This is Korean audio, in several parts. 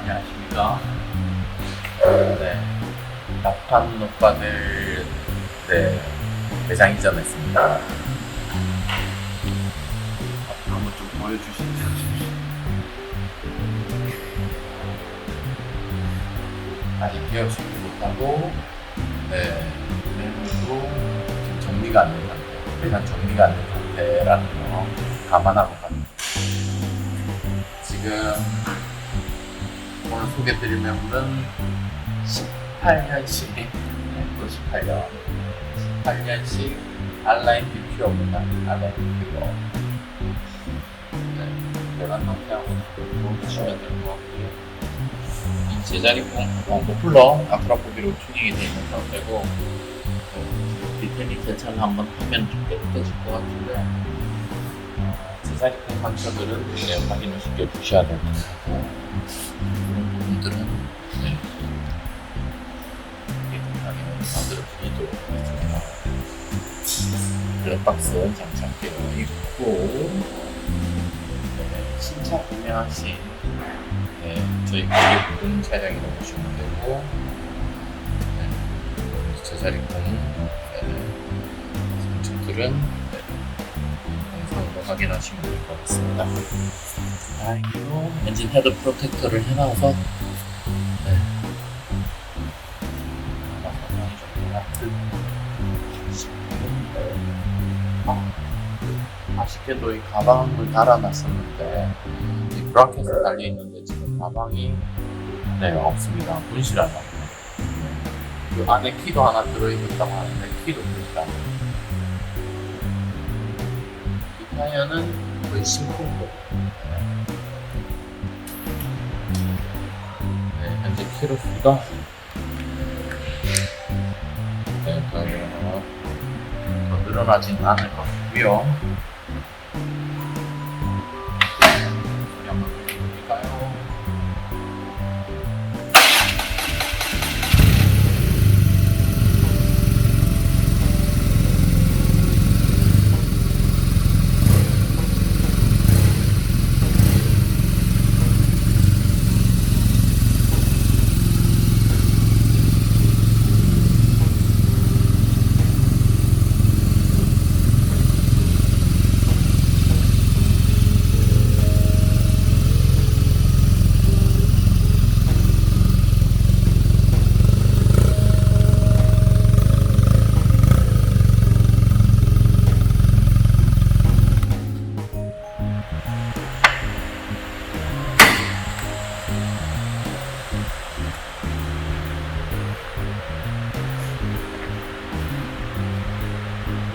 안녕하십니까. 네. 나판 오빠들, 네. 매장 이전했습니다. 앞으로 한번 좀 보여주시죠. 아직 기억시키지 못하고, 네. 매물도 정리가 안 된 상태. 매장 정리가 안 된 상태라는 거 감안하고 갑니다. 지금 오늘 소개드릴 매물은 18년식, 네, 또 18년, 18년식 알라인 BPO입니다. 알라인 BPO. 네, 내가 상태하고 보시면 될 것 같고요. 이 제자리공, 어, 머플러 아크라포비로 튜닝이 되어 있는 상태고, 어, 리테닝 세차를 한번 하면 좀 깨끗해질 것 같은데, 어, 제자리공 상처들은 네, 확인을 시켜 주셔야 될 것 같고, 이런 부분들은 네, 깨끗하게 만들어 하겠습니다. 블랙박스 장착되어 있고, 네, 신차 구매하신 네, 저희 고객분 차량이라고 보시면 되고, 네, 제자리공 네, 영상으로 확인하시면 될 것 같습니다. 다행히도 엔진 헤드 프로텍터를 해놔서 네. 아마 상황이 좀 같은 싶은데 아, 아쉽게도 이 가방을 달아놨었는데 이 브라켓에 달려있는데 지금 가방이 네 없습니다 분실하다 그 안에 키도 하나 들어있었다고 하는데 키도 분실하다 이 타이어는 거의 신품고 네, 현재 키로수가 네, 더, 더 늘어나진 않을 것 같고요.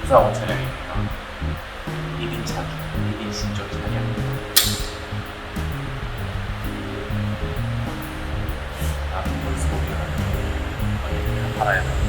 사원 차량입니다. 1인 차량, 1인 신조 차량. 나는 뭘 소개하는 거예요? 팔아야 돼.